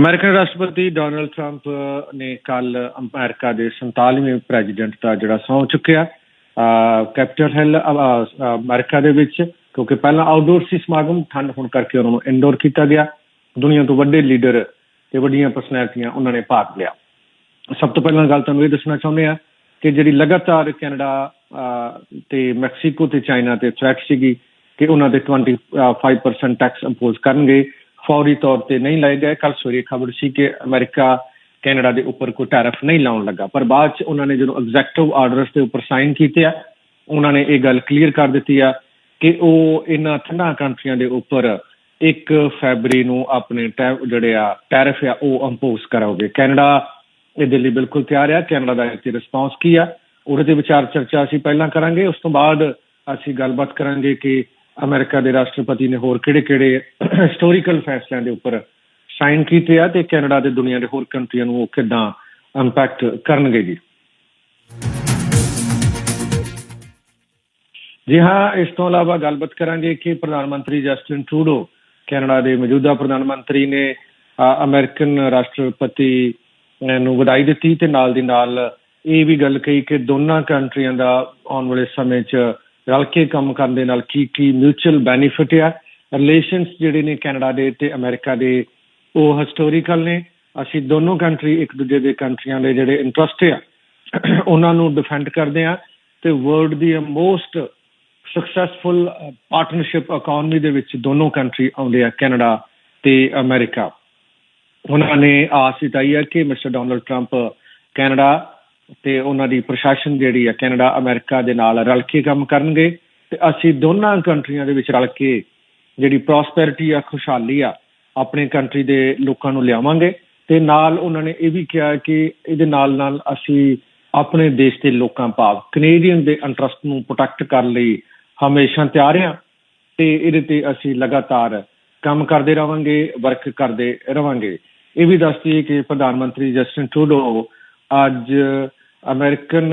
American ਰਾਸ਼ਟਰਪਤੀ Donald Trump ਨੇ ਕੱਲ ਅਮਰੀਕਾ ਦੇ 47ਵੇਂ ਪ੍ਰੈਜ਼ੀਡੈਂਟ ਦਾ ਜਿਹੜਾ ਸਹੁੰ ਚੁੱਕਿਆ ਕੈਪੀਟਲ ਹਿੱਲ ਅਮਰੀਕਾ ਦੇ ਵਿੱਚ, ਕਿਉਂਕਿ ਪਹਿਲਾਂ ਆਊਟਡੋਰ ਸੀ ਸਮਾਗਮ, ਠੰਡ ਹੋਣ ਕਰਕੇ ਉਹਨਾਂ ਨੂੰ ਇਨਡੋਰ ਕੀਤਾ ਗਿਆ। ਦੁਨੀਆ ਤੋਂ ਵੱਡੇ ਲੀਡਰ ਤੇ ਵੱਡੀਆਂ ਪਰਸਨੈਲਿਟੀਆਂ ਉਹਨਾਂ ਨੇ ਭਾਗ ਲਿਆ। ਸਭ ਤੋਂ ਪਹਿਲਾਂ ਗੱਲ ਤੁਹਾਨੂੰ ਇਹ ਦੱਸਣਾ ਚਾਹੁੰਦੇ ਆ ਕਿ ਜਿਹੜੀ ਲਗਾਤਾਰ ਕੈਨੇਡਾ ਤੇ ਮੈਕਸੀਕੋ ਤੇ ਚਾਈਨਾ ਤੇ ਥ੍ਰੈਟ ਸੀਗੀ ਕਿ ਉਹਨਾਂ ਦੇ 25% ਟੈਕਸ ਇੰਪੋਜ਼ ਕਰਨਗੇ। ਫੌਰੀ ਤੌਰ ਤੇ ਨਹੀਂ ਲਾਏ ਗਏ। ਕੱਲ ਸਵੇਰੇ ਖਬਰ ਸੀ ਕਿ ਅਮਰੀਕਾ ਕੈਨੇਡਾ ਦੇ ਉੱਪਰ ਕੋਈ ਟੈਰਿਫ ਨਹੀਂ ਲਾਉਣ ਲੱਗਾ। ਪਰ ਬਾਅਦ ਚ ਉਹਨਾਂ ਨੇ ਜਦੋਂ ਐਗਜ਼ੈਕਟਿਵ ਆਰਡਰਸ ਦੇ ਉੱਪਰ ਸਾਈਨ ਕੀਤੇ ਆ, ਉਹਨਾਂ ਨੇ ਇਹ ਗੱਲ ਕਲੀਅਰ ਕਰ ਦਿੱਤੀ ਆ ਕਿ ਉਹ ਇਹਨਾਂ ਠੰਡਾ ਕੰਟਰੀਆਂ ਦੇ ਉੱਪਰ 1 ਫੈਬਰੀ ਨੂੰ ਆਪਣੇ ਜਿਹੜੇ ਆ ਟੈਰਿਫ ਆ, ਉਹ ਇੰਪੋਜ਼ ਕਰਾਉਗੇ। ਕੈਨੇਡਾ ਇਹਦੇ ਲਈ ਬਿਲਕੁਲ ਤਿਆਰ ਆ। ਕੈਨੇਡਾ ਦਾ ਇੱਥੇ ਰਿਸਪੌਂਸ ਕੀ ਆ? ਉਹਦੇ ਤੇ ਵਿਚਾਰ ਚਰਚਾ ਅਸੀਂ ਪਹਿਲਾਂ ਕਰਾਂਗੇ। ਉਸ ਤੋਂ ਬਾਅਦ ਅਸੀਂ ਗੱਲਬਾਤ ਕਰਾਂਗੇ ਕਿ ਅਮਰੀਕਾ ਦੇ ਰਾਸ਼ਟਰਪਤੀ ਨੇ ਹੋਰ ਕਿਹੜੇ-ਕਿਹੜੇ ਹਿਸਟੋਰੀਕਲ ਫੈਸਲਿਆਂ ਦੇ ਉੱਪਰ ਸਾਈਨ ਕੀਤੇ ਆ ਤੇ ਕੈਨੇਡਾ ਦੇ ਦੁਨੀਆ ਦੇ ਹੋਰ ਕੰਟਰੀਆਂ ਨੂੰ ਉਹ ਕਿਦਾਂ ਇੰਪੈਕਟ ਕਰਨਗੇ ਜੀ? ਜੀ ਹਾਂ, ਇਸ ਤੋਂ ਇਲਾਵਾ ਗੱਲਬਾਤ ਕਰਾਂਗੇ ਕਿ ਪ੍ਰਧਾਨ ਮੰਤਰੀ ਜਸਟਿਨ ਟਰੂਡੋ ਕੈਨੇਡਾ ਦੇ ਮੌਜੂਦਾ ਪ੍ਰਧਾਨ ਮੰਤਰੀ ਨੇ ਅਮਰੀਕਨ ਰਾਸ਼ਟਰਪਤੀ ਨੂੰ ਵਧਾਈ ਦਿੱਤੀ ਤੇ ਨਾਲ ਦੀ ਨਾਲ ਇਹ ਵੀ ਗੱਲ ਕਹੀ ਕਿ ਦੋਨਾਂ ਕੰਟਰੀਆਂ ਦਾ ਆਉਣ ਵਾਲੇ ਸਮੇਂ 'ਚ ਰਲ ਕੇ ਕੰਮ ਕਰਨ ਦੇ ਨਾਲ ਕੀ ਕੀ ਮਿਊਚੁਅਲ ਬੈਨੀਫਿਟ ਆ। ਰਿਲੇਸ਼ਨਸ ਜਿਹੜੇ ਨੇ ਕੈਨੇਡਾ ਦੇ ਤੇ ਅਮਰੀਕਾ ਦੇ, ਉਹ ਹਿਸਟੋਰੀਕਲ ਨੇ। ਅਸੀਂ ਦੋਨੋਂ ਕੰਟਰੀ ਇੱਕ ਦੂਜੇ ਦੇ ਕੰਟਰੀਆਂ ਦੇ ਜਿਹੜੇ ਇੰਟਰਸਟ ਆ, ਉਹਨਾਂ ਨੂੰ ਡਿਫੈਂਡ ਕਰਦੇ ਆ ਤੇ ਵਰਲਡ ਦੀ ਮੋਸਟ ਸਕਸੈਸਫੁਲ ਪਾਰਟਨਰਸ਼ਿਪ ਇਕਨੋਮੀ ਦੇ ਵਿੱਚ ਦੋਨੋਂ ਕੰਟਰੀ ਆਉਂਦੇ ਆ ਕੈਨੇਡਾ ਤੇ ਅਮਰੀਕਾ ਉਹਨਾਂ ਨੇ ਆਸ ਜਤਾਈ ਹੈ ਕਿ ਮਿਸਟਰ ਡੋਨਲਡ ਟਰੰਪ ਕੈਨੇਡਾ ਤੇ ਉਹਨਾਂ ਦੀ ਪ੍ਰਸ਼ਾਸਨ ਜਿਹੜੀ ਹੈ ਕੈਨੇਡਾ, ਅਮਰੀਕਾ ਦੇ ਨਾਲ ਰਲ ਕੇ ਕੰਮ ਕਰਨਗੇ ਤੇ ਅਸੀਂ ਦੋਨਾਂ ਕੰਟਰੀਆਂ ਦੇ ਵਿੱਚ ਰਲ ਕੇ ਜਿਹੜੀ ਪ੍ਰੋਸਪੈਰਿਟੀ ਆ, ਖੁਸ਼ਹਾਲੀ ਆ, ਆਪਣੇ ਕੰਟਰੀ ਦੇ ਲੋਕਾਂ ਨੂੰ ਲਿਆਵਾਂਗੇ ਤੇ ਨਾਲ ਉਹਨਾਂ ਨੇ ਇਹ ਵੀ ਕਿਹਾ ਕਿ ਇਹਦੇ ਨਾਲ ਨਾਲ ਅਸੀਂ ਆਪਣੇ ਦੇਸ਼ ਦੇ ਲੋਕਾਂ ਭਾਵ ਕੈਨੇਡੀਅਨ ਦੇ ਇੰਟਰਸਟ ਨੂੰ ਪ੍ਰੋਟੈਕਟ ਕਰਨ ਲਈ ਹਮੇਸ਼ਾ ਤਿਆਰ ਹਾਂ ਤੇ ਇਹਦੇ ਤੇ ਅਸੀਂ ਲਗਾਤਾਰ ਕੰਮ ਕਰਦੇ ਰਵਾਂਗੇ ਵਰਕ ਕਰਦੇ ਰਵਾਂਗੇ। ਇਹ ਵੀ ਦੱਸਦੀ ਕਿ ਪ੍ਰਧਾਨ ਮੰਤਰੀ ਜਸਟਿਨ ਟਰੂਡੋ ਅੱਜ ਅਮਰੀਕਨ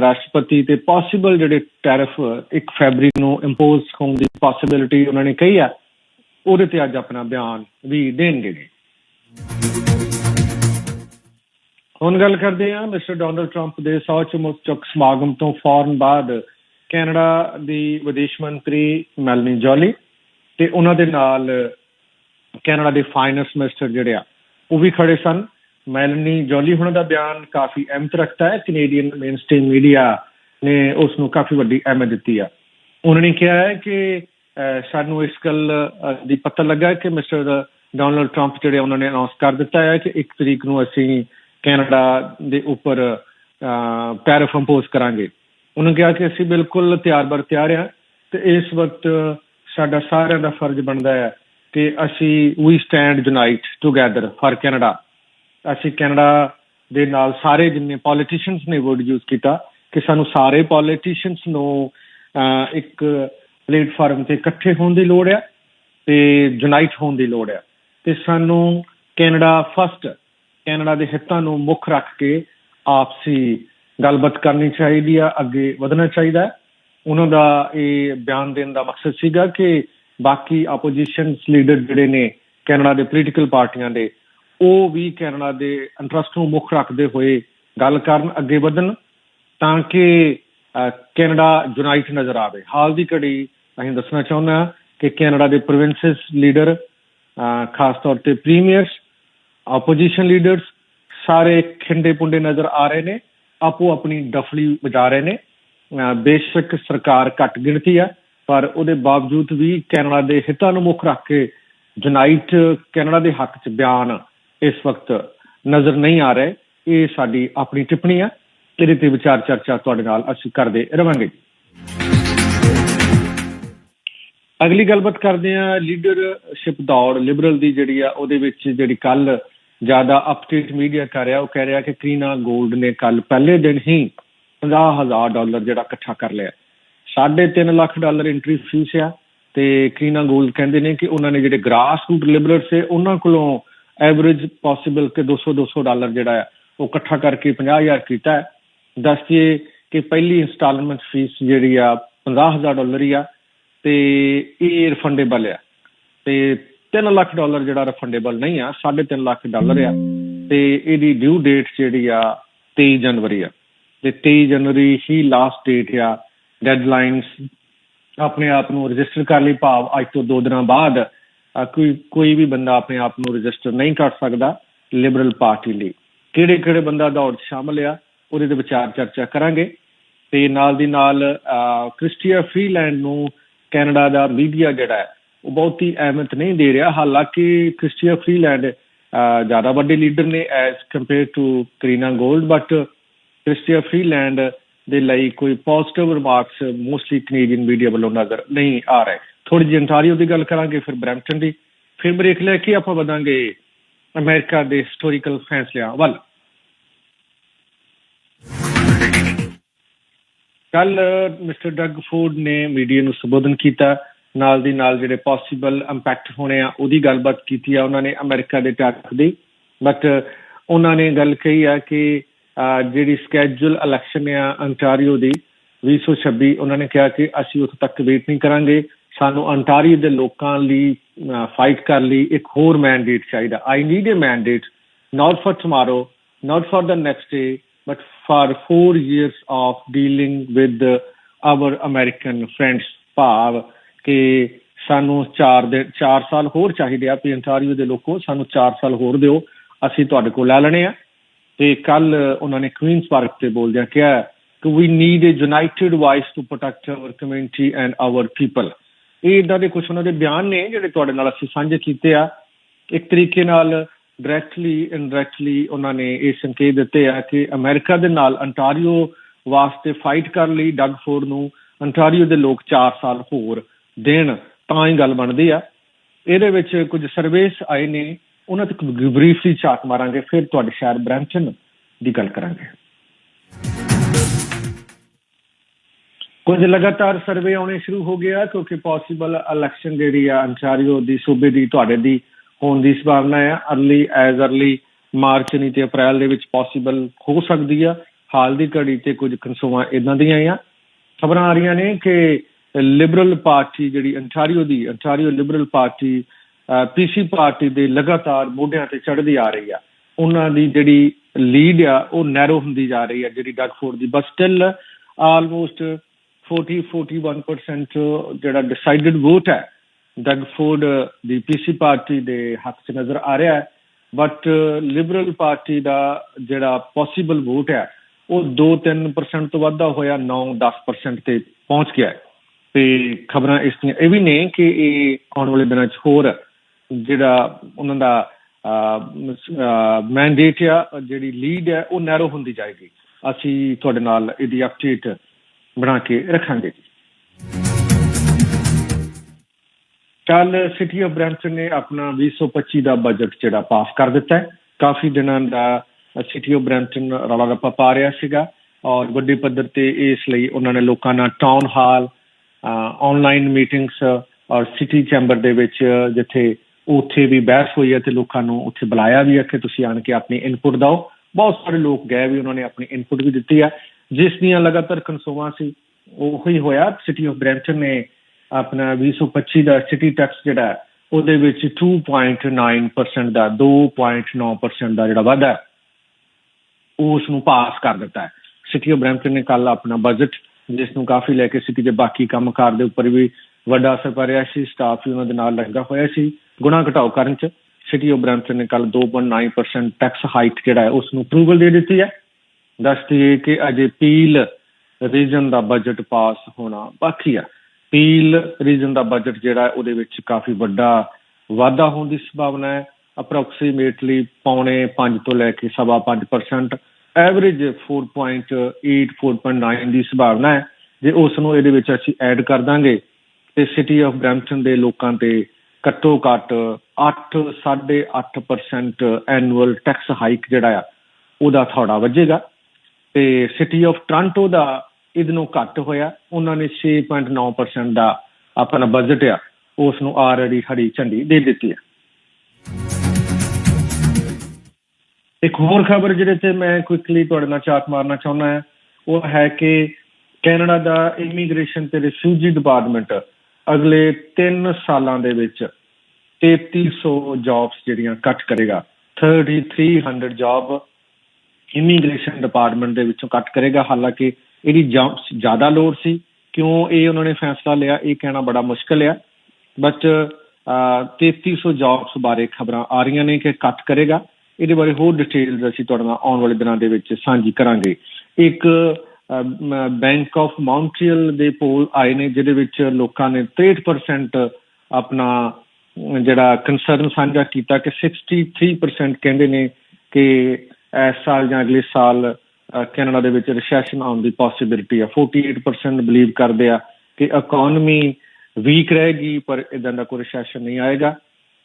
ਰਾਸ਼ਟਰਪਤੀ ਤੇ ਪੋਸੀਬਲ ਜਿਹੜੇ ਟੈਰਿਫ 1 ਫੈਬਰੀ ਨੂੰ ਇੰਪੋਜ਼ ਹੋਣ ਦੀ ਪੋਸਿਬਿਲਿਟੀ ਉਹਨਾਂ ਨੇ ਕਹੀ ਆ, ਉਹਦੇ ਤੇ ਅੱਜ ਆਪਣਾ ਬਿਆਨ ਵੀ ਦੇਣਗੇ। ਹੁਣ ਗੱਲ ਕਰਦੇ ਹਾਂ ਮਿਸਟਰ ਡੋਨਲਡ ਟਰੰਪ ਦੇ ਸੌ ਚੁੱਕ ਸਮਾਗਮ ਤੋਂ ਫੌਰਨ ਬਾਅਦ ਕੈਨੇਡਾ ਦੀ ਵਿਦੇਸ਼ ਮੰਤਰੀ ਮੈਲਨੀ ਜੋਲੀ ਤੇ ਉਹਨਾਂ ਦੇ ਨਾਲ ਕੈਨੇਡਾ ਦੇ ਫਾਈਨੈਂਸ ਮਿਨਿਸਟਰ ਜਿਹੜੇ ਆ, ਉਹ ਵੀ ਖੜੇ ਸਨ। ਮੈਲਨੀ ਜੋਲੀ ਹੁਣਾਂ ਦਾ ਬਿਆਨ ਕਾਫੀ ਅਹਿਮਤ ਰੱਖਦਾ ਹੈ। ਕੈਨੇਡੀਅਨ ਮੇਨਸਟ੍ਰੀਮ ਮੀਡੀਆ ਨੇ ਉਸ ਨੂੰ ਕਾਫੀ ਵੱਡੀ ਅਹਿਮੀਅਤ ਦਿੱਤੀ ਆ। ਉਹਨਾਂ ਨੇ ਕਿਹਾ ਹੈ ਕਿ ਸਾਨੂੰ ਇਸ ਗੱਲ ਦੀ ਪਤਾ ਲੱਗਾ ਕਿ ਮਿਸਟਰ ਡੋਨਲਡ ਟਰੰਪ ਜਿਹੜੇ ਉਹਨਾਂ ਨੇ ਅਨਾਉਂਸ ਕਰ ਦਿੱਤਾ ਹੈ ਕਿ 1 ਤਰੀਕ ਨੂੰ ਅਸੀਂ ਕੈਨੇਡਾ ਦੇ ਉੱਪਰ ਟੈਰਿਫ ਇੰਪੋਜ਼ ਕਰਾਂਗੇ। ਉਹਨਾਂ ਕਿਹਾ ਕਿ ਅਸੀਂ ਬਿਲਕੁਲ ਤਿਆਰ ਬਰ ਤਿਆਰ ਆ ਤੇ ਇਸ ਵਕਤ ਸਾਡਾ ਸਾਰਿਆਂ ਦਾ ਫਰਜ਼ ਬਣਦਾ ਹੈ ਕਿ ਅਸੀਂ ਵੀ stand unite together for Canada ਅਸੀਂ ਕੈਨੇਡਾ ਦੇ ਨਾਲ ਸਾਰੇ ਜਿੰਨੇ ਪੋਲੀਟੀਸ਼ੀਅਨਸ ਨੇ ਵਰਡ ਯੂਜ਼ ਕੀਤਾ ਕਿ ਸਾਨੂੰ ਸਾਰੇ ਪੋਲੀਟੀਸ਼ੀਅਨਸ ਨੂੰ ਇੱਕ ਪਲੇਟਫਾਰਮ ਤੇ ਇਕੱਠੇ ਹੋਣ ਦੀ ਲੋੜ ਹੈ ਤੇ ਯੂਨਾਈਟ ਹੋਣ ਦੀ ਲੋੜ ਹੈ ਤੇ ਸਾਨੂੰ ਕੈਨੇਡਾ ਫਸਟ ਕੈਨੇਡਾ ਦੇ ਹਿੱਤਾਂ ਨੂੰ ਮੁੱਖ ਰੱਖ ਕੇ ਆਪਸੀ ਗੱਲਬਾਤ ਕਰਨੀ ਚਾਹੀਦੀ ਆ, ਅੱਗੇ ਵਧਣਾ ਚਾਹੀਦਾ। ਉਹਨਾਂ ਦਾ ਇਹ ਬਿਆਨ ਦੇਣ ਦਾ ਮਕਸਦ ਸੀਗਾ ਕਿ ਬਾਕੀ ਆਪੋਜੀਸ਼ਨ ਲੀਡਰ ਜਿਹੜੇ ਨੇ ਕੈਨੇਡਾ ਦੇ ਪੋਲੀਟੀਕਲ ਪਾਰਟੀਆਂ ਦੇ ਉਹ ਵੀ ਕੈਨੇਡਾ ਦੇ ਇੰਟਰਸਟ ਨੂੰ ਮੁੱਖ ਰੱਖਦੇ ਹੋਏ ਗੱਲ ਕਰਨ ਅੱਗੇ ਵਧਣ ਤਾਂ ਕਿ ਕੈਨੇਡਾ ਯੂਨਾਈਟ ਨਜ਼ਰ ਆਵੇ। ਹਾਲ ਦੀ ਘੜੀ ਅਸੀਂ ਦੱਸਣਾ ਚਾਹੁੰਦਾ ਕਿ ਕੈਨੇਡਾ ਦੇ ਪ੍ਰੋਵਿੰਸਸ ਲੀਡਰ ਖਾਸ ਤੌਰ ਤੇ ਪ੍ਰੀਮੀਅਰਸ ਆਪੋਜੀਸ਼ਨ ਲੀਡਰਸ ਸਾਰੇ ਖਿੰਡੇ ਪੁੰਡੇ ਨਜ਼ਰ ਆ ਰਹੇ ਨੇ, ਆਪੋ ਆਪਣੀ ਡਫਲੀ ਵਜਾ ਰਹੇ ਨੇ। ਬੇਸ਼ੱਕ ਸਰਕਾਰ ਘੱਟ ਗਿਣਤੀ ਆ, ਪਰ ਉਹਦੇ ਬਾਵਜੂਦ ਵੀ ਕੈਨੇਡਾ ਦੇ ਹਿੱਤਾਂ ਨੂੰ ਮੁੱਖ ਰੱਖ ਕੇ ਯੂਨਾਈਟ ਕੈਨੇਡਾ ਦੇ ਹੱਕ 'ਚ ਬਿਆਨ ਇਸ ਵਕਤ ਨਜ਼ਰ ਨਹੀਂ ਆ ਰਹੇ। ਇਹ ਸਾਡੀ ਆਪਣੀ ਟਿੱਪਣੀ ਹੈ ਇਹਦੇ ਤੇ ਵਿਚਾਰ ਚਰਚਾ ਤੁਹਾਡੇ ਨਾਲ ਅਸੀਂ ਕਰਦੇ ਰਵਾਂਗੇ। ਅਗਲੀ ਗੱਲਬਾਤ ਕਰਦੇ ਆ ਲੀਡਰਸ਼ਿਪ ਦੌੜ ਲਿਬਰਲ ਦੀ ਜਿਹੜੀ ਆ, ਉਹਦੇ ਵਿੱਚ ਜਿਹੜੀ ਕੱਲ ਜ਼ਿਆਦਾ ਅਪਡੇਟ ਮੀਡੀਆ ਕਰ ਰਿਹਾ, ਉਹ ਕਹਿ ਰਿਹਾ ਕਿ ਕ੍ਰੀਨਾ 골ਡ ਨੇ ਕੱਲ ਪਹਿਲੇ ਦਿਨ ਹੀ 50000 ਡਾਲਰ ਜਿਹੜਾ ਇਕੱਠਾ ਕਰ ਲਿਆ। 3.5 ਲੱਖ ਡਾਲਰ ਐਂਟਰੀ ਫੀਸ ਆ ਤੇ ਕ੍ਰੀਨਾ 골ਡ ਕਹਿੰਦੇ ਨੇ ਕਿ ਉਹਨਾਂ ਨੇ ਜਿਹੜੇ ਗ੍ਰਾਸ ਰੂਟ ਲਿਬਰਲ ਸੇ ਉਹਨਾਂ ਕੋਲੋਂ ਐਵਰੇਜ ਪੋਸੀਬਲ ਕਿ 200 200 ਡਾਲਰ ਜਿਹੜਾ ਹੈ ਉਹ ਇਕੱਠਾ ਕਰਕੇ 50000 ਕੀਤਾ ਹੈ। ਦੱਸਦੀਏ ਕਿ ਪਹਿਲੀ ਇਨਸਟਾਲਮੈਂਟ ਫੀਸ ਜਿਹੜੀ ਆ 50000 ਡਾਲਰ ਹੀ ਆ ਤੇ ਇਹ ਰਿਫੰਡੇਬਲ ਆ। ਤੇ 3 ਲੱਖ ਡਾਲਰ ਜਿਹੜਾ ਰਿਫੰਡੇਬਲ ਨਹੀਂ ਆ 3.5 ਲੱਖ ਡਾਲਰ ਆ। ਤੇ ਇਹਦੀ ਡਿਊ ਡੇਟ ਜਿਹੜੀ ਆ 23 ਜਨਵਰੀ ਆ। ਤੇ 23 ਜਨਵਰੀ ਹੀ ਲਾਸਟ ਡੇਟ ਆ। ਡੈਡਲਾਈਨਸ ਆਪਣੇ ਆਪ ਨੂੰ ਰਜਿਸਟਰ ਕਰ ਲਈ ਭਾਵ ਅੱਜ ਤੋਂ 2 ਦਿਨਾਂ ਬਾਅਦ ਕੋਈ ਕੋਈ ਵੀ ਬੰਦਾ ਆਪਣੇ ਆਪ ਨੂੰ ਰਜਿਸਟਰ ਨਹੀਂ ਕਰ ਸਕਦਾ ਲਿਬਰਲ ਪਾਰਟੀ ਲਈ। ਕਿਹੜੇ ਕਿਹੜੇ ਬੰਦਾ ਦੌੜ 'ਚ ਸ਼ਾਮਲ ਆ ਉਹਦੇ ਤੇ ਵਿਚਾਰ ਚਰਚਾ ਕਰਾਂਗੇ। ਤੇ ਨਾਲ ਦੀ ਨਾਲ ਕ੍ਰਿਸਟੀਆ ਫ੍ਰੀਲੈਂਡ ਨੂੰ ਕੈਨੇਡਾ ਦਾ ਮੀਡੀਆ ਜਿਹੜਾ ਹੈ ਉਹ ਬਹੁਤੀ ਅਹਿਮੀਅਤ ਨਹੀਂ ਦੇ ਰਿਹਾ। ਹਾਲਾਂਕਿ ਕ੍ਰਿਸਟੀਆ ਫ੍ਰੀਲੈਂਡ ਅ, ਜ਼ਿਆਦਾ ਵੱਡੇ ਲੀਡਰ ਨੇ as compare to Karina Gould but Chrystia Freeland ਦੇ ਲਈ ਕੋਈ positive remarks mostly Canadian media ਵੱਲੋਂ ਨਜ਼ਰ ਨਹੀਂ ਆ ਰਹੇ। ਥੋੜੀ ਜਿਹੀ ਅੰਟਾਰੀਓ ਦੀ ਗੱਲ ਕਰਾਂਗੇ, ਫਿਰ ਬਰੈਂਪਟਨ ਦੀ। ਫਿਰ ਬ੍ਰੇਕ ਲੈ ਕੇ ਆਪਾਂ ਵਧਾਂਗੇ ਅਮਰੀਕਾ ਦੇ ਹਿਸਟੋਰੀਕਲ ਫੈਸਲਿਆਂ ਵੱਲ। ਕੱਲ ਮਿਸਟਰ ਡਗ ਫੋਰਡ ਨੇ ਮੀਡੀਆ ਨੂੰ ਸੰਬੋਧਨ ਕੀਤਾ। ਨਾਲ ਦੀ ਨਾਲ ਜਿਹੜੇ ਪੋਸੀਬਲ ਇੰਪੈਕਟ ਹੋਣੇ ਆ, ਉਹਦੀ ਗੱਲਬਾਤ ਕੀਤੀ ਆ ਉਹਨਾਂ ਨੇ ਅਮਰੀਕਾ ਦੇ ਟੈਕਸ ਦੀ। ਬਟ ਉਹਨਾਂ ਨੇ ਗੱਲ ਕਹੀ ਆ ਕਿ ਜਿਹੜੀ ਸਕੇਜੂਲ ਇਲੈਕਸ਼ਨ ਆ ਅੰਟਾਰੀਓ ਦੀ 2026 ਉਹਨਾਂ ਨੇ ਕਿਹਾ ਕਿ ਅਸੀਂ ਉੱਥੇ ਤੱਕ ਵੇਟ ਨਹੀਂ ਕਰਾਂਗੇ। ਸਾਨੂੰ ਅੰਟਾਰੀਓ ਦੇ ਲੋਕਾਂ ਲਈ ਫਾਈਟ ਕਰਨ ਲਈ ਇੱਕ ਹੋਰ ਮੈਂਡੇਟ ਚਾਹੀਦਾ। I need a mandate not for tomorrow, not for the next day, but for four years of dealing with our American friends. ਭਾਵ ਕਿ ਸਾਨੂੰ 4 ਦੇ 4 ਸਾਲ ਹੋਰ ਚਾਹੀਦੇ ਆ ਵੀ ਅੰਟਾਰੀਓ ਦੇ ਲੋਕੋ ਸਾਨੂੰ 4 ਸਾਲ ਹੋਰ ਦਿਓ। ਅਸੀਂ ਤੁਹਾਡੇ ਕੋਲ ਲੈ ਲੈਣੇ ਆ। ਤੇ ਕੱਲ ਉਹਨਾਂ ਨੇ ਕੁਈਨਸ ਪਾਰਕ ਤੇ ਬੋਲਦਿਆਂ ਕਿਹਾ ਕਿ we need a united voice to protect our community and our people ਇਹ ਇਦਾਂ ਦੇ ਕੁਝ ਉਹਨਾਂ ਦੇ ਬਿਆਨ ਨੇ ਜਿਹੜੇ ਤੁਹਾਡੇ ਨਾਲ ਅਸੀਂ ਸਾਂਝੇ ਕੀਤੇ ਆ। ਇੱਕ ਤਰੀਕੇ ਨਾਲ ਡਾਇਰੈਕਟਲੀ ਇਨਡਾਇਰੈਕਟਲੀ ਉਹਨਾਂ ਨੇ ਇਹ ਸੰਕੇਤ ਦਿੱਤੇ ਆ ਕਿ ਅਮਰੀਕਾ ਦੇ ਨਾਲ ਅੰਟਾਰੀਓ ਵਾਸਤੇ ਫਾਈਟ ਕਰਨ ਲਈ ਡੱਗ ਫੋਰਡ ਨੂੰ। ਅੰਟਾਰੀਓ ਦੇ ਲੋਕ 4 ਸਾਲ ਹੋਰ ਦੇਣ, ਤਾਂ ਹੀ ਗੱਲ ਬਣਦੀ ਆ। ਇਹਦੇ ਵਿੱਚ ਕੁਝ ਸਰਵੇਸ ਆਏ ਨੇ, ਉਹਨਾਂ ਤੇ ਬਰੀਫਲੀ ਝਾਤ ਮਾਰਾਂਗੇ, ਫਿਰ ਤੁਹਾਡੇ ਸ਼ਹਿਰ ਬ੍ਰੈਂਪਟਨ ਦੀ ਗੱਲ ਕਰਾਂਗੇ। ਕੁਝ ਲਗਾਤਾਰ ਸਰਵੇ ਆਉਣੇ ਸ਼ੁਰੂ ਹੋ ਗਿਆ ਕਿਉਂਕਿ ਪੋਸੀਬਲ ਇਲੈਕਸ਼ਨ ਜਿਹੜੀ ਆ ਅੰਟਾਰੀਓ ਦੀ, ਸੂਬੇ ਦੀ, ਤੁਹਾਡੇ ਦੀ ਹੋਣ ਦੀ ਸੰਭਾਵਨਾ ਹੈ ਅਰਲੀ ਐਜ਼ ਅਰਲੀ ਮਾਰਚ ਨਹੀਂ ਤੇ ਅਪ੍ਰੈਲ ਦੇ ਵਿੱਚ ਪੋਸੀਬਲ ਹੋ ਸਕਦੀ ਆ। ਹਾਲ ਦੀ ਘੜੀ ਤੇ ਕੁਝ ਕਨਸੋਆਂ ਇਦਾਂ ਦੀਆਂ ਆ। ਖਬਰਾਂ ਆ ਰਹੀਆਂ ਨੇ ਕਿ ਲਿਬਰਲ ਪਾਰਟੀ ਜਿਹੜੀ ਅੰਟਾਰੀਓ ਦੀ Ontario liberal party PC party ਦੇ ਲਗਾਤਾਰ ਮੋਢਿਆਂ ਤੇ ਚੜ੍ਹਦੀ ਆ ਰਹੀ ਆ। ਉਹਨਾਂ ਦੀ ਜਿਹੜੀ ਲੀਡ ਆ, ਉਹ ਨੈਰੋ ਹੁੰਦੀ ਜਾ ਰਹੀ ਆ, ਜਿਹੜੀ ਡਗਫੋਰਡ ਦੀ। ਬਸ ਸਟਿਲ ਆਲਮੋਸਟ 40 41% ਜਿਹੜਾ ਡਿਸਾਈਡਡ ਵੋਟ ਹੈ ਡਗਫੋਰਡ ਦੀ ਪੀਸੀ ਪਾਰਟੀ ਦੇ ਹੱਕ 'ਚ ਨਜ਼ਰ ਆ ਰਿਹਾ ਹੈ। ਬਟ ਲਿਬਰਲ ਪਾਰਟੀ ਦਾ ਜਿਹੜਾ ਪੋਸੀਬਲ ਵੋਟ ਹੈ, ਉਹ 2-3% ਤੋਂ ਵਾਧਾ ਹੋਇਆ 9-10% ਤੇ ਪਹੁੰਚ ਗਿਆ ਤੇ ਖਬਰਾਂ ਇਸ ਦੀਆਂ ਇਹ ਵੀ ਨੇ ਕਿ ਇਹ ਆਉਣ ਵਾਲੇ ਦਿਨਾਂ 'ਚ ਹੋਰ ਜਿਹੜਾ ਉਹਨਾਂ ਦਾ ਮੈਂਡੇਟ ਆ, ਜਿਹੜੀ ਲੀਡ ਹੈ, ਉਹ ਨੈਰੋ ਹੁੰਦੀ ਜਾਏਗੀ। ਅਸੀਂ ਤੁਹਾਡੇ ਨਾਲ ਇਹਦੀ ਅਪਡੇਟ ਬਣਾ ਕੇ ਰੱਖਾਂਗੇ ਜੀ। ਕੱਲ ਸਿਟੀ ਆਫ ਬ੍ਰੈਂਪਟਨ ਨੇ ਆਪਣਾ 2025 ਦਾ ਬਜਟ ਜਿਹੜਾ ਪਾਸ ਕਰ ਦਿੱਤਾ ਹੈ। ਕਾਫੀ ਦਿਨਾਂ ਦਾ ਸਿਟੀ ਆਫ ਬ੍ਰੈਂਪਟਨ ਰੌਲਾ ਰੱਪਾ ਪਾ ਰਿਹਾ ਸੀਗਾ ਔਰ ਵੱਡੇ ਪੱਧਰ ਤੇ ਇਸ ਲਈ ਉਹਨਾਂ ਨੇ ਲੋਕਾਂ ਨਾਲ ਟਾਊਨ ਹਾਲ ਆਨਲਾਈਨ ਮੀਟਿੰਗਸ ਔਰ ਸਿਟੀ ਚੈਂਬਰ ਦੇ ਵਿੱਚ ਜਿੱਥੇ ਉੱਥੇ ਵੀ ਬਹਿਸ ਹੋਈ ਹੈ ਤੇ ਲੋਕਾਂ ਨੂੰ ਉੱਥੇ ਬੁਲਾਇਆ ਵੀ ਹੈ ਕਿ ਤੁਸੀਂ ਆਣ ਕੇ ਆਪਣੀ ਇਨਪੁਟ ਦਿਓ। ਬਹੁਤ ਸਾਰੇ ਲੋਕ ਗਏ ਵੀ ਉਹਨਾਂ ਨੇ ਆਪਣੀ ਇਨਪੁਟ ਵੀ ਦਿੱਤੀ ਹੈ। ਜਿਸ ਦੀਆਂ ਲਗਾਤਾਰ ਕਨਸੋਵਾਂ ਸੀ ਉਹ ਹੀ ਹੋਇਆ। ਸਿਟੀ ਆਫ ਬ੍ਰੈਂਪਟਨ ਨੇ ਆਪਣਾ 2025 ਦਾ ਸਿਟੀ ਟੈਕਸ ਜਿਹੜਾ ਹੈ, ਉਹਦੇ ਵਿੱਚ 2.9% ਦਾ 2.9% ਦਾ ਜਿਹੜਾ ਵਾਧਾ ਉਸ ਨੂੰ ਪਾਸ ਕਰ ਦਿੱਤਾ ਹੈ। ਸਿਟੀ ਆਫ ਬ੍ਰੈਂਪਟਨ ਨੇ ਕੱਲ ਆਪਣਾ ਬਜਟ ਜਿਸ ਨੂੰ ਕਾਫੀ ਲੈ ਕੇ ਸਿਟੀ ਦੇ ਬਾਕੀ ਕੰਮਕਾਰ ਦੇ ਉੱਪਰ ਵੀ ਵੱਡਾ ਅਸਰ ਪੈ ਰਿਹਾ ਸੀ ਸਟਾਫ ਵੀ ਉਹਨਾਂ ਦੇ ਨਾਲ ਲੱਗਾ ਹੋਇਆ ਸੀ ਗੁਣਾ ਘਟਾਓ ਕਰਨ ਚ। ਸਿਟੀ ਆਫ ਬ੍ਰੈਂਪਟਨ ਨੇ ਕੱਲ 2.9% ਟੈਕਸ ਹਾਈਕ ਜਿਹੜਾ ਹੈ ਉਸ ਨੂੰ ਅਪਰੂਵਲ ਦੇ ਦਿੱਤੀ ਹੈ। ਦੱਸਦੀ ਹੈ ਕਿ ਅਜੇ ਪੀਲ ਰੀਜਨ ਦਾ ਬਜਟ ਪਾਸ ਹੋਣਾ ਬਾਕੀ ਆ। ਪੀਲ ਰੀਜਨ ਦਾ ਬਜਟ ਜਿਹੜਾ ਉਹਦੇ ਵਿੱਚ ਕਾਫੀ ਵੱਡਾ ਵਾਧਾ ਹੋਣ ਦੀ ਸੰਭਾਵਨਾ ਹੈ। ਅਪਰੋਕਸੀਮੇਟਲੀ ਪੌਣੇ 5 ਤੋਂ ਲੈ ਕੇ ਸਵਾ 5% ਐਵਰੇਜ 4.8 4.9 ਦੀ ਸੰਭਾਵਨਾ ਹੈ। ਜੇ ਉਸ ਨੂੰ ਇਹਦੇ ਵਿੱਚ ਅਸੀਂ ਐਡ ਕਰ ਦਾਂਗੇ, ਤੇ ਸਿਟੀ ਆਫ ਬ੍ਰੈਂਪਟਨ ਦੇ ਲੋਕਾਂ ਤੇ ਘੱਟੋ ਘੱਟ 8 8.5% ਐਨੂਅਲ ਟੈਕਸ ਹਾਈਕ ਜਿਹੜਾ ਆ, ਉਹਦਾ ਥੋੜਾ ਵੱਜੇਗਾ। ਤੇ ਸਿਟੀ ਆਫ ਟ੍ਰਾਂਟੋ ਦਾ ਇਹਦੋਂ ਘੱਟ ਹੋਇਆ। ਉਹਨਾਂ ਨੇ 6.9% ਦਾ ਆਪਣਾ ਬਜਟ ਆ ਉਸ ਨੂੰ ਆਲਰੇਡੀ ਹਰੀ ਝੰਡੀ ਦੇ ਦਿੱਤੀ ਹੈ ਇੱਕ ਹੋਰ ਖਬਰ ਜਿਹੜੇ ਤੇ ਮੈਂ ਕੁਇਕਲੀ ਤੁਹਾਡੇ ਨਾਲ ਚਾਕ ਮਾਰਨਾ ਚਾਹੁੰਦਾ ਹਾਂ, ਉਹ ਹੈ ਕਿ ਕੈਨੇਡਾ ਦਾ ਇਮੀਗ੍ਰੇਸ਼ਨ ਤੇ ਰਿਫਿਊਜੀ ਡਿਪਾਰਟਮੈਂਟ ਅਗਲੇ 3 ਸਾਲਾਂ ਦੇ ਵਿੱਚ 3300 ਜੌਬਸ ਜਿਹੜੀਆਂ ਕੱਟ ਕਰੇਗਾ। 3300 ਜੌਬ ਇਮੀਗ੍ਰੇਸ਼ਨ ਡਿਪਾਰਟਮੈਂਟ ਦੇ ਵਿੱਚੋਂ ਕੱਟ ਕਰੇਗਾ। ਹਾਲਾਂਕਿ ਇਹਦੀ ਜ਼ਿਆਦਾ ਲੋੜ ਸੀ, ਕਿਉਂ ਇਹ ਉਹਨਾਂ ਨੇ ਫੈਸਲਾ ਲਿਆ, ਇਹ ਕਹਿਣਾ ਬੜਾ ਮੁਸ਼ਕਲ ਆ। ਬਟ 3300 ਜੌਬਸ ਬਾਰੇ ਖਬਰਾਂ ਆ ਰਹੀਆਂ ਨੇ ਕਿ ਕੱਟ ਕਰੇਗਾ। ਇਹਦੇ ਬਾਰੇ ਹੋਰ ਡਿਟੇਲਸ ਅਸੀਂ ਤੁਹਾਡੇ ਨਾਲ ਆਉਣ ਵਾਲੇ ਦਿਨਾਂ ਦੇ ਵਿੱਚ ਸਾਂਝੀ ਕਰਾਂਗੇ। ਇੱਕ ਬੈਂਕ ਆਫ ਮੌਂਟਰੀਅਲ ਦੇ ਪੋਲ ਆਏ ਨੇ, ਜਿਹਦੇ ਵਿੱਚ ਲੋਕਾਂ ਨੇ 63% ਆਪਣਾ ਜਿਹੜਾ ਕੰਸਰਨ ਸਾਂਝਾ ਕੀਤਾ ਕਿ 63% ਕਹਿੰਦੇ ਨੇ ਕਿ ਇਸ ਸਾਲ ਜਾਂ ਅਗਲੇ ਸਾਲ ਕੈਨੇਡਾ ਦੇ ਵਿੱਚ ਰਿਸੈਸ਼ਨ ਆਉਣ ਦੀ ਪੋਸਿਬਿਲਿਟੀ ਆ। 48% ਬਲੀਵ ਕਰਦੇ ਆ ਕਿ ਇਕਨੋਮੀ ਵੀਕ ਰਹੇਗੀ, ਪਰ ਇਦਾਂ ਦਾ ਕੋਈ ਰਿਸੈਸ਼ਨ ਨਹੀਂ ਆਏਗਾ।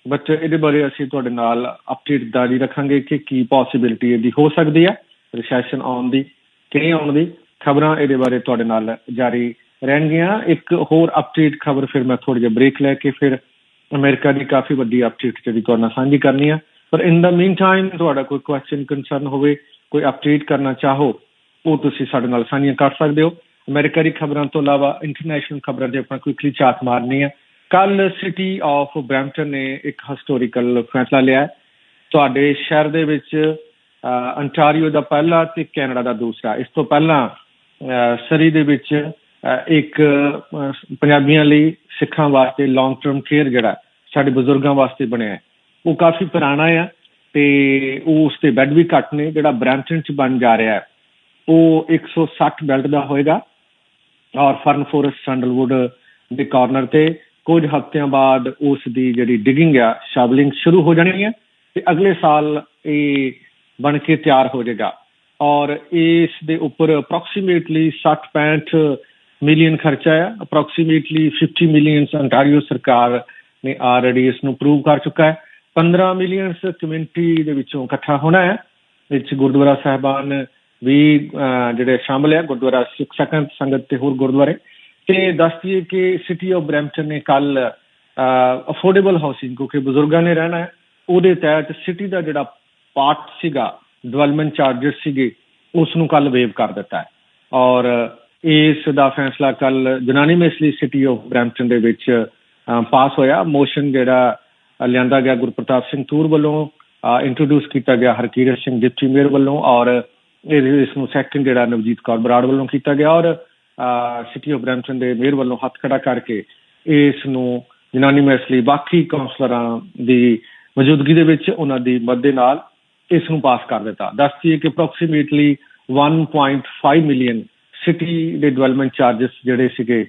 ਬਟ ਇਹਦੇ ਬਾਰੇ ਅਸੀਂ ਤੁਹਾਡੇ ਨਾਲ ਅਪਡੇਟ ਜਾਰੀ ਰੱਖਾਂਗੇ ਕਿ ਕੀ ਪੋਸਿਬਿਲਿਟੀ ਇਹਦੀ ਹੋ ਸਕਦੀ ਹੈ ਰਿਸੈਸ਼ਨ ਆਉਣ ਦੀ ਕਿ ਆਉਣ ਦੀ। ਖਬਰਾਂ ਇਹਦੇ ਬਾਰੇ ਤੁਹਾਡੇ ਨਾਲ ਜਾਰੀ ਰਹਿਣਗੀਆਂ। ਇੱਕ ਹੋਰ ਅਪਡੇਟ ਖਬਰ ਫਿਰ ਮੈਂ ਥੋੜੀ ਜਿਹੀ ਬ੍ਰੇਕ ਲੈ ਕੇ ਫਿਰ ਅਮਰੀਕਾ ਦੀ ਕਾਫੀ ਵੱਡੀ ਅਪਡੇਟ ਜਿਹੜੀ ਤੁਹਾਡੇ ਨਾਲ ਸਾਂਝੀ ਕਰਨੀ ਆ। ਪਰ ਇਨ ਦਾ ਮੀਨ ਟਾਈਮ ਤੁਹਾਡਾ ਕੋਈ ਕੁਐਸਚਨ ਕਨਸਰਨ ਹੋਵੇ, ਕੋਈ ਅਪਡੇਟ ਕਰਨਾ ਚਾਹੋ, ਉਹ ਤੁਸੀਂ ਸਾਡੇ ਨਾਲ ਸਾਂਝੀਆਂ ਕਰ ਸਕਦੇ ਹੋ। ਅਮਰੀਕਾ ਦੀ ਖਬਰਾਂ ਤੋਂ ਇਲਾਵਾ ਇੰਟਰਨੈਸ਼ਨਲ ਖਬਰਾਂ ਦੇ ਆਪਾਂ ਕੁਇਕਲੀ ਚਾਤ ਮਾਰਨੀ ਆ। ਕੱਲ ਸਿਟੀ ਆਫ ਬ੍ਰੈਂਪਟਨ ਨੇ ਇੱਕ ਹਿਸਟੋਰੀਕਲ ਫੈਸਲਾ ਲਿਆ ਤੁਹਾਡੇ ਸ਼ਹਿਰ ਦੇ ਵਿੱਚ ਅੰਟਾਰੀਓ ਦਾ ਪਹਿਲਾ ਤੇ ਕੈਨੇਡਾ ਦਾ ਦੂਸਰਾ। ਇਸ ਤੋਂ ਪਹਿਲਾਂ ਸਰੀ ਦੇ ਵਿੱਚ ਇੱਕ ਪੰਜਾਬੀਆਂ ਲਈ ਸਿੱਖਾਂ ਵਾਸਤੇ ਲੌਂਗ ਟਰਮ ਕੇਅਰ ਜਿਹੜਾ ਸਾਡੇ ਬਜ਼ੁਰਗਾਂ ਵਾਸਤੇ ਬਣਿਆ ਹੈ। ਉਹ ਕਾਫੀ ਪੁਰਾਣਾ ਆ ਤੇ ਉਸ ਤੇ ਬੈੱਡ ਵੀ ਘੱਟ ਨੇ, ਜਿਹੜਾ ਬ੍ਰੈਂਪਟਨ ਚ ਬਣ ਜਾ ਰਿਹਾ ਹੈ। ਉਹ 160 ਬੈਲਟ ਦਾ ਹੋਏਗਾ, ਔਰ ਫਰਨ ਫੋਰੈਸਟ ਸੈਂਡਲਵੁੱਡ ਦੇ ਕਾਰਨਰ ਤੇ ਕੁਝ ਹਫ਼ਤਿਆਂ ਬਾਅਦ ਉਸ ਦੀ ਜਿਹੜੀ ਡਿਗਿੰਗ ਆ, ਸ਼ਾਵਲਿੰਗ ਸ਼ੁਰੂ ਹੋ ਜਾਣੀ ਹੈ ਤੇ ਅਗਲੇ ਸਾਲ ਇਹ ਬਣ ਕੇ ਤਿਆਰ ਹੋ ਜਾਏਗਾ। ਔਰ ਇਸ ਦੇ ਉੱਪਰ ਅਪਰੋਕਸੀਮੇਟਲੀ 60-65 ਮਿਲੀਅਨ ਖਰਚਾ ਹੈ ਅਪਰੋਕਸੀਮੇਟਲੀ 50 ਮਿਲੀਅਨ ਅੰਟਾਰੀਓ ਸਰਕਾਰ ਨੇ ਆਲਰੇਡੀ ਇਸ ਨੂੰ ਪ੍ਰੂਵ ਕਰ ਚੁੱਕਾ ਹੈ। 15 ਮਿਲੀਅਨ ਕਮਿਊਨਿਟੀ ਦੇ ਵਿੱਚੋਂ ਇਕੱਠਾ ਹੋਣਾ ਹੈ। ਵਿੱਚ ਗੁਰਦੁਆਰਾ ਸਾਹਿਬਾਨ ਵੀ ਜਿਹੜੇ ਸ਼ਾਮਲ ਹੈ, ਗੁਰਦੁਆਰਾ ਸਿੱਖ ਸੰਗਤ ਤੇ ਹੋਰ ਗੁਰਦੁਆਰੇ। ਤੇ ਦੱਸਦੀਏ ਕਿ ਸਿਟੀ ਆਫ ਬ੍ਰੈਂਪਟਨ ਨੇ ਕੱਲ ਅਫੋਰਡੇਬਲ ਹਾਊਸਿੰਗ ਕਿਉਂਕਿ ਬਜ਼ੁਰਗਾਂ ਨੇ ਰਹਿਣਾ ਹੈ, ਉਹਦੇ ਤਹਿਤ ਸਿਟੀ ਦਾ ਜਿਹੜਾ ਪਾਰਟ ਸੀਗਾ ਡਿਵੈਲਪਮੈਂਟ ਚਾਰजेस ਸੀਗੇ ਉਸ ਨੂੰ ਕੱਲ ਵੇਵ ਕਰ ਦਿੱਤਾ ਹੈ। ਔਰ ਇਸ ਦਾ ਫੈਸਲਾ ਕੱਲ ਜਨਾਨੀ ਮੇਸਲੀ ਸਿਟੀ ਆਫ ਬ੍ਰੈਂਪਟਨ ਦੇ ਵਿੱਚ ਪਾਸ ਹੋਇਆ। ਮੋਸ਼ਨ ਜਿਹੜਾ ਲਿਆਂਦਾ ਗਿਆ ਗੁਰਪ੍ਰਤਾਪ ਸਿੰਘ ਤੂਰ ਵੱਲੋਂ ਇੰਟਰੋਡਿਊਸ ਕੀਤਾ ਗਿਆ ਹਰਕੀਰਤ ਸਿੰਘ ਡਿਪਟੀ ਮੇਅਰ ਵੱਲੋਂ ਔਰ ਇਸ ਨੂੰ ਸੈਕਟਰੀ ਜਿਹੜਾ ਨਵਜੀਤ ਕੌਰ ਬਰਾੜ ਵੱਲੋਂ ਕੀਤਾ ਗਿਆ ਔਰ ਸਿਟੀ ਆਫ ਬ੍ਰੈਂਪਟਨ ਦੇ ਮੇਅਰ ਵੱਲੋਂ ਹੱਥ ਖੜਾ ਕਰਕੇ ਇਸ ਨੂੰ ਯੂਨਾਨੀਮਸਲੀ ਬਾਕੀ ਕਾਉਂਸਲਰਾਂ ਦੀ ਮੌਜੂਦਗੀ ਦੇ ਵਿੱਚ ਉਹਨਾਂ ਦੀ ਮਦਦ ਦੇ ਨਾਲ ਇਸ ਨੂੰ ਪਾਸ ਕਰ ਦਿੱਤਾ। ਦੱਸਦੀ ਕਿ ਅਪਰੋਕਸੀਮੇਟਲੀ 1.5 ਮਿਲੀਅਨ ਸਿਟੀ ਦੇ ਡਿਵੈਲਪਮੈਂਟ ਚਾਰजेस ਜਿਹੜੇ ਸੀਗੇ,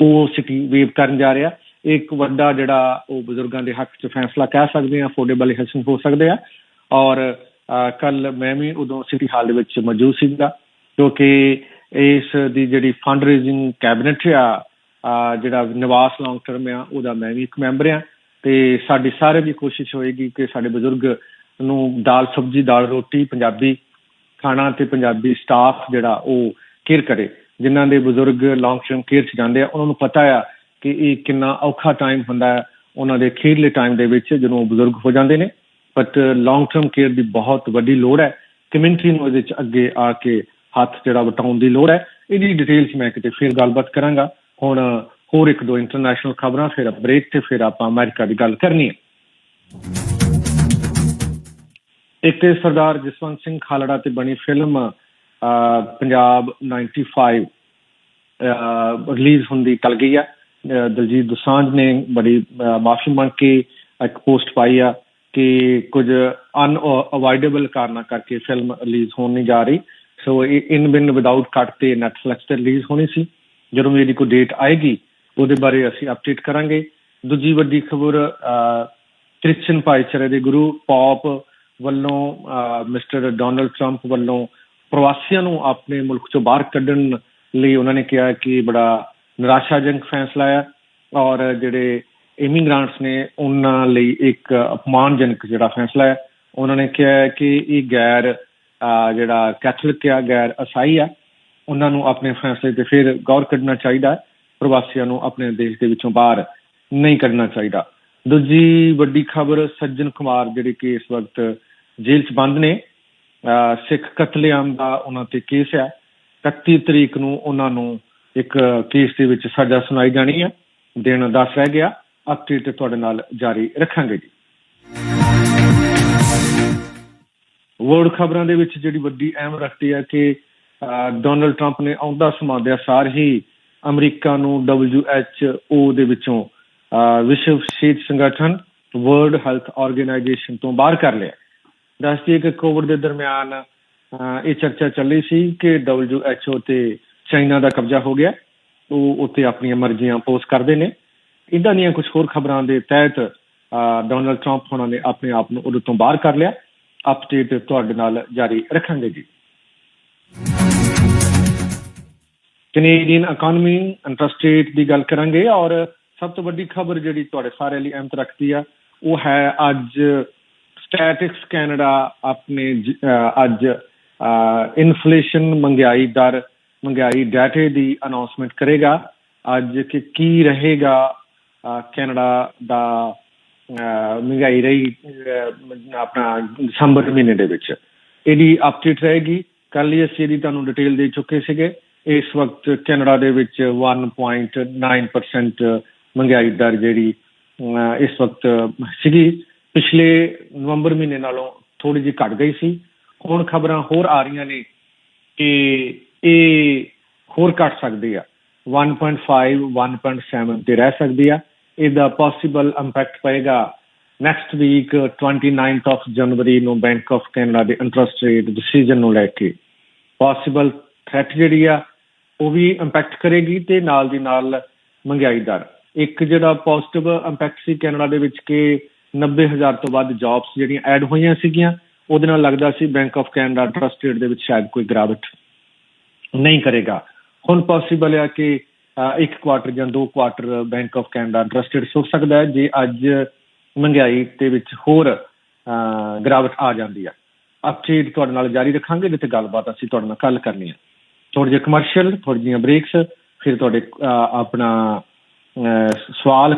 ਉਹ ਸਿਟੀ ਵੇਵ ਕਰਨ ਜਾ ਰਿਹਾ। ਇੱਕ ਵੱਡਾ ਜਿਹੜਾ ਉਹ ਬਜ਼ੁਰਗਾਂ ਦੇ ਹੱਕ 'ਚ ਫੈਸਲਾ ਕਹਿ ਸਕਦੇ ਆ ਅਫੋਰਡੇਬਲ ਹੈਲਥ ਹੋ ਸਕਦੇ ਆ। ਔਰ ਕੱਲ ਮੈਂ ਵੀ ਉਦੋਂ ਸਿਟੀ ਹਾਲ ਦੇ ਵਿੱਚ ਮੌਜੂਦ ਸੀਗਾ ਕਿਉਂਕਿ ਇਸ ਦੀ ਜਿਹੜੀ ਫੰਡ ਰੇਜ਼ਿੰਗ ਕੈਬਨਿਟ ਆ ਜਿਹੜਾ ਨਿਵਾਸ ਲੌਂਗ ਟਰਮ ਆ, ਉਹਦਾ ਮੈਂ ਵੀ ਇੱਕ ਮੈਂਬਰ ਆ। ਤੇ ਸਾਡੀ ਸਾਰੇ ਦੀ ਕੋਸ਼ਿਸ਼ ਹੋਏਗੀ ਕਿ ਸਾਡੇ ਬਜ਼ੁਰਗ ਨੂੰ ਦਾਲ ਸਬਜ਼ੀ, ਦਾਲ ਰੋਟੀ, ਪੰਜਾਬੀ ਖਾਣਾ ਤੇ ਪੰਜਾਬੀ ਸਟਾਫ ਜਿਹੜਾ ਉਹ ਕੇਅਰ ਕਰੇ। ਜਿਨ੍ਹਾਂ ਦੇ ਬਜ਼ੁਰਗ ਲੌਂਗ ਟਰਮ ਕੇਅਰ 'ਚ ਜਾਂਦੇ ਆ, ਉਹਨਾਂ ਨੂੰ ਪਤਾ ਆ ਕਿ ਇਹ ਕਿੰਨਾ ਔਖਾ ਟਾਈਮ ਹੁੰਦਾ ਹੈ ਉਹਨਾਂ ਦੇ ਖੇਡਲੇ ਟਾਈਮ ਦੇ ਵਿੱਚ ਜਦੋਂ ਬਜ਼ੁਰਗ ਹੋ ਜਾਂਦੇ ਨੇ। ਬਟ ਲੌਂਗ ਟਰਮ ਕੇਅਰ ਦੀ ਬਹੁਤ ਵੱਡੀ ਲੋੜ ਹੈ। ਕਮਿਊਨਿਟੀ ਨੂੰ ਇਹਦੇ ਵਿੱਚ ਅੱਗੇ ਆ ਕੇ ਹੱਥ ਜਿਹੜਾ ਵਟਾਉਣ ਦੀ ਲੋੜ ਹੈ। ਇਹਦੀ ਡਿਟੇਲਸ ਮੈਂ ਕਿਤੇ ਫਿਰ ਗੱਲਬਾਤ ਕਰਾਂਗਾ। ਹੁਣ ਹੋਰ ਇੱਕ ਦੋ ਇੰਟਰਨੈਸ਼ਨਲ ਖਬਰਾਂ, ਫਿਰ ਬ੍ਰੇਕ ਤੇ ਫਿਰ ਆਪਾਂ ਅਮਰੀਕਾ ਦੀ ਗੱਲ ਕਰਨੀ ਹੈ। ਇੱਕ ਤੇ ਸਰਦਾਰ ਜਸਵੰਤ ਸਿੰਘ ਖਾਲੜਾ ਤੇ ਬਣੀ ਫਿਲਮ ਪੰਜਾਬ 95 ਰਿਲੀਜ਼ ਹੁੰਦੀ ਕੱਲ ਗਈ ਆ। ਦਲਜੀਤ ਦੋਸਾਂਝ ਨੇ ਬੜੀ ਮਾਫੀ ਮੰਗ ਕੇ ਇੱਕ ਪੋਸਟ ਪਾਈ ਆ ਕਿ ਕੁਝ ਅਨਅਵਾਇਡੇਬਲ ਕਾਰਨਾਂ ਕਰਕੇ ਫਿਲਮ ਰਿਲੀਜ਼ ਹੋਣ ਨਹੀਂ ਜਾ ਰਹੀ। ਸੋ ਇਨ ਬਿਨ ਵਿਦਆਊਟ ਕੱਟ ਤੇ ਨੈਟਫਲਿਕਸ ਤੇ ਰਿਲੀਜ਼ ਹੋਣੀ ਸੀ। ਜਦੋਂ ਵੀ ਇਹਦੀ ਕੋਈ ਡੇਟ ਆਏਗੀ, ਉਹਦੇ ਬਾਰੇ ਅਸੀਂ ਅਪਡੇਟ ਕਰਾਂਗੇ। ਦੂਜੀ ਵੱਡੀ ਖਬਰ ਕ੍ਰਿਸਚੀਅਨ ਭਾਈਚਾਰੇ ਦੇ ਗੁਰੂ ਪੌਪ ਵੱਲੋਂ ਮਿਸਟਰ ਡੋਨਲਡ ਟਰੰਪ ਵੱਲੋਂ ਪ੍ਰਵਾਸੀਆਂ ਨੂੰ ਆਪਣੇ ਮੁਲਕ ਚੋਂ ਬਾਹਰ ਕੱਢਣ ਲਈ ਉਹਨਾਂ ਨੇ ਕਿਹਾ ਕਿ ਬੜਾ ਨਿਰਾਸ਼ਾਜਨਕ ਫੈਸਲਾ ਹੈ ਔਰ ਜਿਹੜੇ ਇਮੀਗ੍ਰੈਂਟਸ ਨੇ ਉਹਨਾਂ ਲਈ ਇੱਕ ਅਪਮਾਨਜਨਕ ਜਿਹੜਾ ਫੈਸਲਾ ਹੈ ਉਹਨਾਂ ਨੇ ਕਿਹਾ ਕਿ ਇਹ ਗੈਰ ਜਿਹੜਾ ਕੈਥੋਲਿਕ ਆ, ਗੈਰ ਅਸਾਈ ਆ। ਉਹਨਾਂ ਨੂੰ ਆਪਣੇ ਫੈਸਲੇ ਤੇ ਫਿਰ ਗੌਰ ਕਰਨਾ ਚਾਹੀਦਾ। ਪ੍ਰਵਾਸੀਆਂ ਨੂੰ ਆਪਣੇ ਦੇਸ਼ ਦੇ ਵਿੱਚੋਂ ਬਾਹਰ ਨਹੀਂ ਕੱਢਣਾ ਚਾਹੀਦਾ। ਦੂਜੀ ਵੱਡੀ ਖਬਰ ਸੱਜਣ ਕੁਮਾਰ ਜਿਹੜੇ ਕਿ ਇਸ ਵਕਤ ਜੇਲ੍ਹ 'ਚ ਬੰਦ ਨੇ। ਸਿੱਖ ਕਤਲੇਆਮ ਦਾ ਉਹਨਾਂ ਤੇ ਕੇਸ ਹੈ 31 ਤਰੀਕ ਨੂੰ ਉਹਨਾਂ ਨੂੰ ਇੱਕ ਕੇਸ ਦੇ ਵਿੱਚ ਸਜ਼ਾ ਸੁਣਾਈ ਜਾਣੀ ਹੈ ਦਿਨ 10 ਰਹਿ ਗਿਆ ਅਪਡੇਟ ਤੁਹਾਡੇ ਨਾਲ ਜਾਰੀ ਰੱਖਾਂਗੇ ਜੀ। ਵਰਲਡ ਖਬਰਾਂ ਦੇ ਵਿੱਚ ਜਿਹੜੀ ਵੱਡੀ ਅਹਿਮ ਰੱਖਦੀ ਹੈ ਕਿ ਡੋਨਲਡ ਟਰੰਪ ਨੇ ਆਉਂਦਾ ਸਮਾਦਿਆ ਸਾਰ ਹੀ ਅਮਰੀਕਾ ਨੂੰ WHO ਦੇ ਵਿੱਚੋਂ ਅਹ, ਵਿਸ਼ਵ ਸਿਹਤ ਸੰਗਠਨ ਵਰਲਡ ਹੈਲਥ ਆਰਗੇਨਾਈਜੇਸ਼ਨ ਤੋਂ ਬਾਹਰ ਕਰ ਲਿਆ। ਦੱਸਦੀ ਕਿ ਕੋਵਿਡ ਦੇ ਦਰਮਿਆਨ ਅਹ, ਇਹ ਚਰਚਾ ਚੱਲੀ ਸੀ ਕਿ WHO ਤੇ ਚਾਈਨਾ ਦਾ ਕਬਜ਼ਾ ਹੋ ਗਿਆ। ਉਹ ਉੱਥੇ ਆਪਣੀਆਂ ਮਰਜ਼ੀਆਂ ਪੋਸਟ ਕਰਦੇ ਨੇ। ਇਦਾਂ ਦੀਆਂ ਕੁਝ ਹੋਰ ਖਬਰਾਂ ਦੇ ਤਹਿਤ ਡੋਨਲਡ ਟਰੰਪ ਉਹਨਾਂ ਨੇ ਆਪਣੇ ਆਪ ਨੂੰ ਉਹਦੇ ਤੋਂ ਬਾਹਰ ਕਰ ਲਿਆ। ਅਪਡੇਟ ਤੁਹਾਡੇ ਨਾਲ ਜਾਰੀ ਰੱਖਾਂਗੇ ਜੀ। ਕੈਨੇਡੀਅਨ ਇਕਨੋਮੀ ਇੰਟਰਸਟ ਰੇਟ ਦੀ ਗੱਲ ਕਰਾਂਗੇ ਔਰ ਸਭ ਤੋਂ ਵੱਡੀ ਖਬਰ ਜਿਹੜੀ ਤੁਹਾਡੇ ਸਾਰਿਆਂ ਲਈ ਅਹਿਮਤ ਰੱਖਦੀ ਆ, ਉਹ ਹੈ ਅੱਜ ਸਟੈਟਿਕਸ ਕੈਨੇਡਾ ਆਪਣੇ ਜ- ਅਹ, ਅੱਜ ਇਨਫਲੇਸ਼ਨ ਮਹਿੰਗਾਈ ਦਰ ਮਹਿੰਗਾਈ ਡਾਟੇ ਦੀ ਅਨਾਉਂਸਮੈਂਟ ਕਰੇਗਾ। ਅੱਜ ਕਿ ਕੀ ਰਹੇਗਾ ਕੈਨੇਡਾ ਦਾ ਮਹਿੰਗਾਈ ਰਹੀ ਆਪਣਾ ਦਸੰਬਰ ਮਹੀਨੇ ਦੇ ਵਿੱਚ। ਇਹਦੀ ਅਪਡੇਟ ਰਹੇਗੀ। ਕੱਲ ਹੀ ਅਸੀਂ ਇਹਦੀ ਤੁਹਾਨੂੰ ਡਿਟੇਲ ਦੇ ਚੁੱਕੇ ਸੀਗੇ। ਇਸ ਵਕਤ ਕੈਨੇਡਾ ਦੇ ਵਿੱਚ 1.9% ਮਹਿੰਗਾਈ ਦਰ ਜਿਹੜੀ ਇਸ ਵਕਤ ਸੀਗੀ। ਪਿਛਲੇ ਨਵੰਬਰ ਮਹੀਨੇ ਨਾਲੋਂ ਥੋੜੀ ਜਿਹੀ ਘਟ ਗਈ ਸੀ। ਹੁਣ ਖਬਰਾਂ ਹੋਰ ਆ ਰਹੀਆਂ ਨੇ ਕਿ ਇਹ ਹੋਰ ਘਟ ਸਕਦੀ ਆ। 1.5 1.7 ਤੇ ਰਹਿ ਸਕਦੀ ਆ। ਇਹਦਾ ਪੋਸੀਬਲ ਇੰਪੈਕਟ ਪਏਗਾ next week 29th of January ਨੂੰ ਬੈਂਕ ਆਫ ਕੈਨੇਡਾ ਦੇ ਇੰਟਰਸਟ ਰੇਟ ਡਿਸੀਜਨ ਨੂੰ ਲੈ ਕੇ। ਪੋਸੀਬਲ ਥ੍ਰੈਟ ਜਿਹੜੀ ਆ, ਉਹ ਵੀ ਇੰਪੈਕਟ ਕਰੇਗੀ ਤੇ ਨਾਲ ਦੀ ਨਾਲ ਮਹਿੰਗਾਈ ਦਰ। ਇੱਕ ਜਿਹੜਾ ਪੋਜ਼ਿਟਿਵ ਇੰਪੈਕਟ ਸੀ ਕੈਨੇਡਾ ਦੇ ਵਿੱਚ ਕਿ 90000 ਤੋਂ ਵੱਧ ਜੌਬਸ ਜਿਹੜੀਆਂ ਐਡ ਹੋਈਆਂ ਸੀਗੀਆਂ, ਉਹਦੇ ਨਾਲ ਲੱਗਦਾ ਸੀ bank of Canada interest rate ਦੇ ਵਿੱਚ ਸ਼ਾਇਦ ਕੋਈ ਗਿਰਾਵਟ ਨਹੀਂ ਕਰੇਗਾ। ਹੁਣ ਪੋਸੀਬਲ ਹੈ ਕਿ ਇੱਕ ਕੁਆਟਰ ਜਾਂ ਦੋ quarter bank of Canada interest rate ਸਕਦਾ ਹੈ ਜੇ ਅੱਜ ਮਹਿੰਗਾਈ ਦੇ ਵਿੱਚ ਹੋਰ ਅਹ, ਗਿਰਾਵਟ ਆ ਜਾਂਦੀ ਹੈ। ਅਪਡੇਟ ਤੁਹਾਡੇ ਨਾਲ ਜਾਰੀ ਰੱਖਾਂਗੇ ਜਿੱਥੇ ਗੱਲਬਾਤ ਅਸੀਂ ਤੁਹਾਡੇ ਨਾਲ ਕੱਲ ਕਰਨੀ ਹੈ। ਥੋੜੇ ਜਿਹੇ ਕਮਰਸ਼ੀਅਲ ਥੋੜੀ ਜਿਹੀਆਂ ਬ੍ਰੇਕਸ ਫਿਰ ਤੁਹਾਡੇ ਆਪਣਾ ਸਵਾਲ